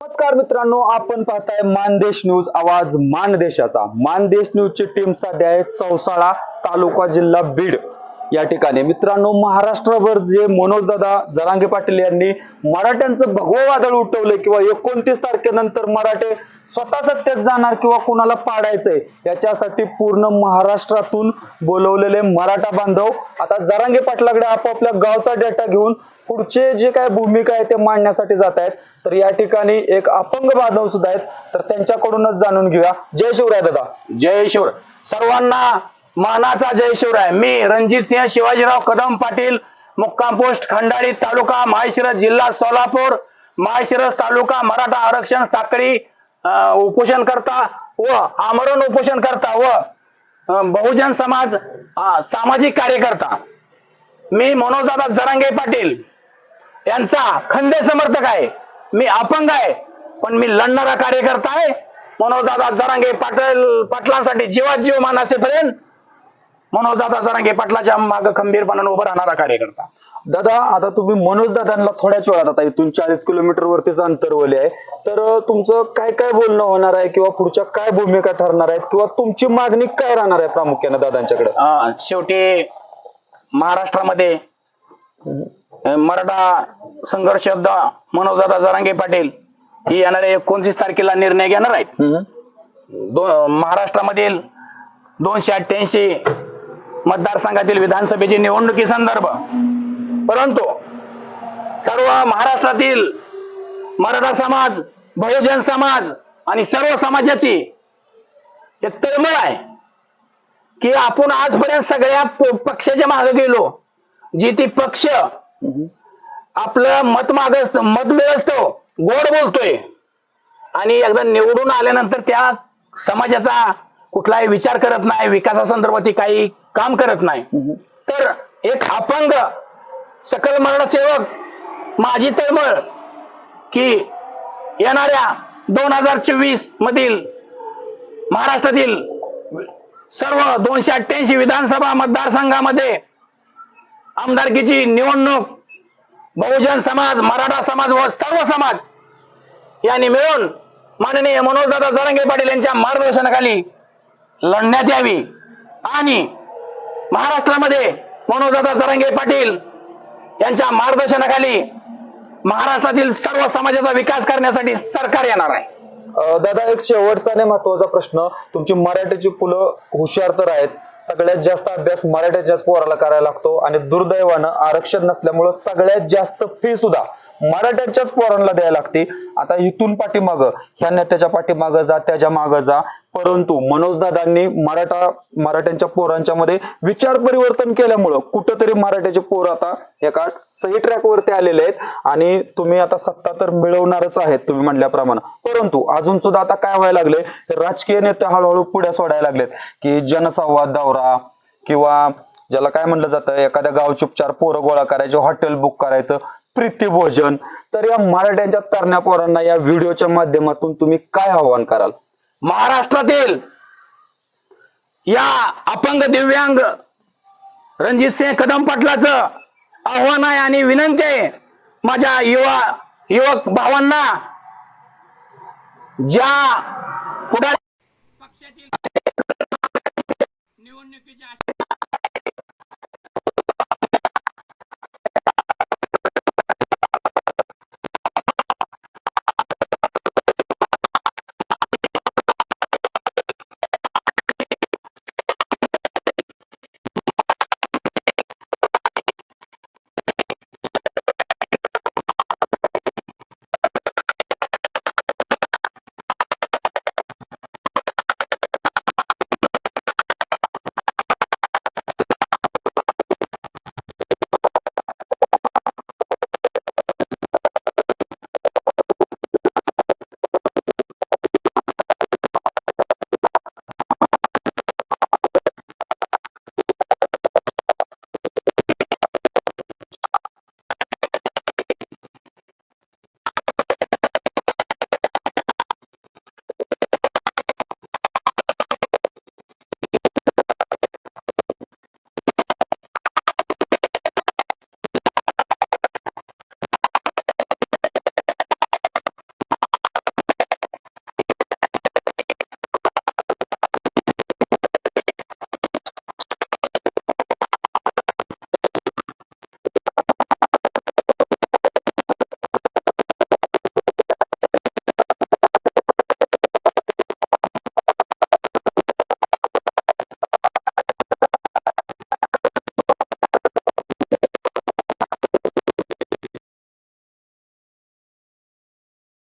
नमस्कार मित्रांनो आपण पाहताय मानदेश न्यूज आवाज मानदेशाचा. मानदेश न्यूजची टीम सध्या आहे चौसाळा तालुका जिल्हा बीड. या ठिकाणी मित्रांनो महाराष्ट्रभर जे मनोज दादा जरांगे पाटील यांनी मराठ्यांचं भगवं वादळ उठवलं किंवा एकोणतीस तारखेनंतर मराठे स्वतः सत्तेत जाणार किंवा कोणाला पाडायचंय याच्यासाठी पूर्ण महाराष्ट्रातून बोलवलेले मराठा बांधव. आता जरांगे पाटलाकडे आपापल्या गावचा डेटा घेऊन पुढचे जे काय भूमिका आहे ते मांडण्यासाठी जात आहेत. तर या ठिकाणी एक अपंग बांधव सुद्धा आहेत. तर त्यांच्याकडूनच जाणून घेऊया. जय शिवराय दादा. जय शिवराय. सर्वांना मानाचा जय शिवराय. मी रणजित सिंह शिवाजीराव कदम पाटील मुक्काम पोस्ट खंडाळी तालुका माळशिरस जिल्हा सोलापूर. माळशिरस तालुका मराठा आरक्षण साखळी उपोषण करता व आमरण उपोषण करता व बहुजन समाज सामाजिक कार्यकर्ता. मी मनोजदादा जरांगे पाटील. यांचा खंदे समर्थक आहे. मी अपंग आहे पण मी लढणारा कार्यकर्ता आहे. मनोजदादा जरांगे पाटील पाटलांसाठी जीवात जीव मान असेपर्यंत मनोजदादा जरांगे पाटलाच्या माग खंबीरपणाने उभं राहणारा कार्यकर्ता. दादा आता तुम्ही मनोज दादांना थोड्याच वेळात आता इथून चाळीस किलोमीटर वरतीच अंतरवले आहे. तर तुमचं काय काय बोलणं होणार आहे किंवा पुढच्या काय भूमिका ठरणार आहेत किंवा तुमची मागणी काय राहणार आहे प्रामुख्याने दादांच्याकडे? शेवटी महाराष्ट्रामध्ये मराठा संघर्ष योद्धा मनोजदादा जरांगे पाटील ही येणाऱ्या एकोणतीस तारखेला निर्णय घेणार आहेत. दो महाराष्ट्रामधील दोनशे अठ्ठ्याऐंशी मतदारसंघातील विधानसभेची निवडणुकी संदर्भ. परंतु सर्व महाराष्ट्रातील मराठा समाज बहुजन समाज आणि सर्व समाजाची एक तळमळ आहे की आपण आजपर्यंत सगळ्या प- पक्षाच्या मागे गेलो. जी ती पक्ष आपलं मत मागत मत मिळवतो गोड बोलतोय. आणि एकदा निवडून आल्यानंतर त्या समाजाचा कुठलाही विचार करत नाही विकासासंदर्भात काही काम करत नाही. तर एक अपंग सकल मरणसेवक माझी तळमळ की येणाऱ्या दोन हजार चोवीस मधील महाराष्ट्रातील सर्व दोनशे अठ्ठ्याऐंशी विधानसभा मतदारसंघामध्ये आमदारकीची निवडणूक बहुजन समाज मराठा समाज व सर्व समाज यांनी मिळून माननीय मनोजदादा जरांगे पाटील यांच्या मार्गदर्शनाखाली लढण्यात यावी. आणि महाराष्ट्रामध्ये मनोजदादा जरांगे पाटील यांच्या मार्गदर्शनाखाली महाराष्ट्रातील सर्व समाजाचा विकास करण्यासाठी सरकार येणार आहे. दादा एक शेवटचा आणि महत्त्वाचा प्रश्न. तुमची मराठीची फुलं हुशार तर आहेत. सगळ्यात जास्त अभ्यास मराठ्याच्याच पोराला करायला लागतो. आणि दुर्दैवानं आरक्षण नसल्यामुळं सगळ्यात जास्त फी सुद्धा मराठ्यांच्याच पोरांना द्यायला लागते. आता इथून पाठीमाग ह्या नेत्याच्या पाठीमाग जा त्याच्या माग जा. परंतु मनोजदादांनी मराठा मराठ्यांच्या पोरांच्या मध्ये विचार परिवर्तन केल्यामुळं कुठंतरी मराठ्याचे पोर आता एका सही ट्रॅक वरती आलेले आहेत. आणि तुम्ही आता सत्ता तर मिळवणारच आहेत तुम्ही म्हणल्याप्रमाणे. परंतु अजून सुद्धा आता काय व्हायला लागले राजकीय नेते हळूहळू पुढे सोडायला लागलेत. की जनसंवाद दौरा किंवा ज्याला काय म्हणलं जातं? एखाद्या गावची उपचार पोरं गोळा करायचे हॉटेल बुक करायचं. प्रीतीभोजन. तर या मराठ्यांच्या तरण्या पोरांना या व्हिडिओच्या माध्यमातून तुम्ही काय आव्हान कराल? महाराष्ट्रातील या अपंग दिव्यांग रणजित सिंह कदम पाटलाचं आव्हान आहे आणि विनंती आहे माझ्या युवा युवक भावांना ज्या पुढारी पक्षातील निवडणुकीच्या